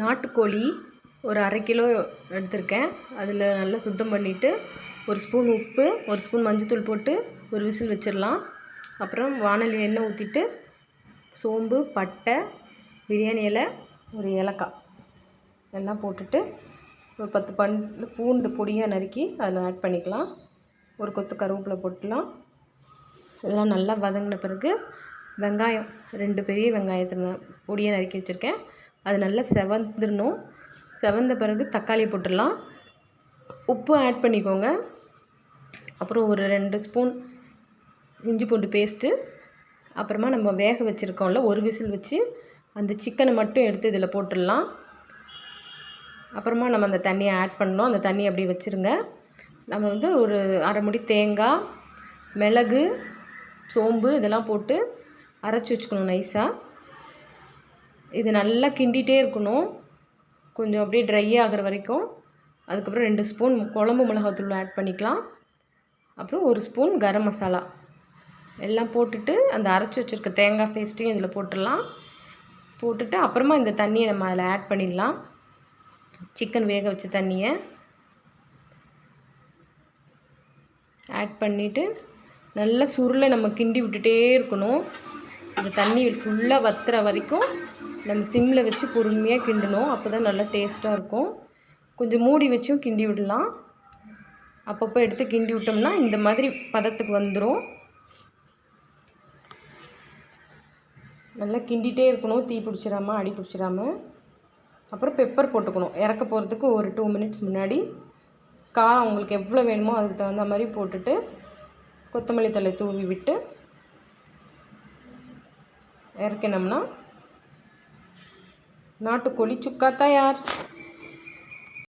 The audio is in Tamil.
நாட்டுக்கோழி ஒரு அரை கிலோ எடுத்திருக்கேன். அதில் நல்லா சுத்தம் பண்ணிவிட்டு ஒரு ஸ்பூன் உப்பு ஒரு ஸ்பூன் மஞ்சத்தூள் போட்டு ஒரு விசில் வச்சிடலாம். அப்புறம் வானலி எண்ணெய் ஊற்றிட்டு சோம்பு பட்டை பிரியாணி இலை ஒரு ஏலக்காய் எல்லாம் போட்டுட்டு ஒரு பத்து பண்டு பூண்டு பொடியாக நறுக்கி அதில் ஆட் பண்ணிக்கலாம். ஒரு கொத்து கருவேப்பிலை போட்டுலாம். எல்லாம் நல்லா வதங்கின பிறகு வெங்காயம் ரெண்டு பெரிய வெங்காயத்தை பொடியாக நறுக்கி வச்சுருக்கேன். அது நல்லா செவந்துடணும். செவந்த பிறகு தக்காளி போட்டுடலாம். உப்பு ஆட் பண்ணிக்கோங்க. அப்புறம் ஒரு ரெண்டு ஸ்பூன் இஞ்சி பூண்டு பேஸ்ட்டு அப்புறமா நம்ம வேக வச்சுருக்கோம்ல ஒரு விசில் வச்சு அந்த சிக்கனை மட்டும் எடுத்து இதில் போட்டுடலாம். அப்புறமா நம்ம அந்த தண்ணியை ஆட் பண்ணணும். அந்த தண்ணியை அப்படியே வச்சுருங்க. நம்ம வந்து ஒரு அரை முடி தேங்காய் மிளகு சோம்பு இதெல்லாம் போட்டு அரைச்சி வச்சுக்கணும் நைஸாக இது நல்லா கிண்டிகிட்டே இருக்கணும். கொஞ்சம் அப்படியே ட்ரை ஆகிற வரைக்கும். அதுக்கப்புறம் ரெண்டு ஸ்பூன் குழம்பு மிளகாத்தூள் ஆட் பண்ணிக்கலாம். அப்புறம் ஒரு ஸ்பூன் கரம் மசாலா. எல்லாம் போட்டுட்டு அந்த அரைச்சி வச்சுருக்க தேங்காய் பேஸ்ட்டையும் இதில் போட்டுடலாம். போட்டுட்டு அப்புறமா இந்த தண்ணியை நம்ம அதில் ஆட் பண்ணிடலாம். சிக்கன் வேக வச்ச தண்ணியை. ஆட் பண்ணிவிட்டு நல்லா சுருளை நம்ம கிண்டி விட்டுட்டே இருக்கணும். இந்த தண்ணி ஃபுல்லாக வத்துற வரைக்கும் நம்ம சிம்மில் வச்சு பொறுமையாக கிண்டணும். அப்போ தான் நல்லா டேஸ்ட்டாக இருக்கும். கொஞ்சம் மூடி வச்சும் கிண்டி விடலாம். அப்பப்போ எடுத்து கிண்டி விட்டோம்னா இந்த மாதிரி பதத்துக்கு வந்துடும் நல்லா கிண்டிகிட்டே இருக்கணும். தீ பிடிச்சிடாம அடி பிடிச்சிடாம. அப்புறம் பெப்பர் போட்டுக்கணும். இறக்க போகிறதுக்கு ஒரு டூ மினிட்ஸ் முன்னாடி. காரம் உங்களுக்கு எவ்வளோ வேணுமோ அதுக்கு தகுந்த மாதிரி போட்டுட்டு கொத்தமல்லி தழை தூவி விட்டு இறக்கினோம்னா நாட்டுக்கோழி சுக்கா தயார்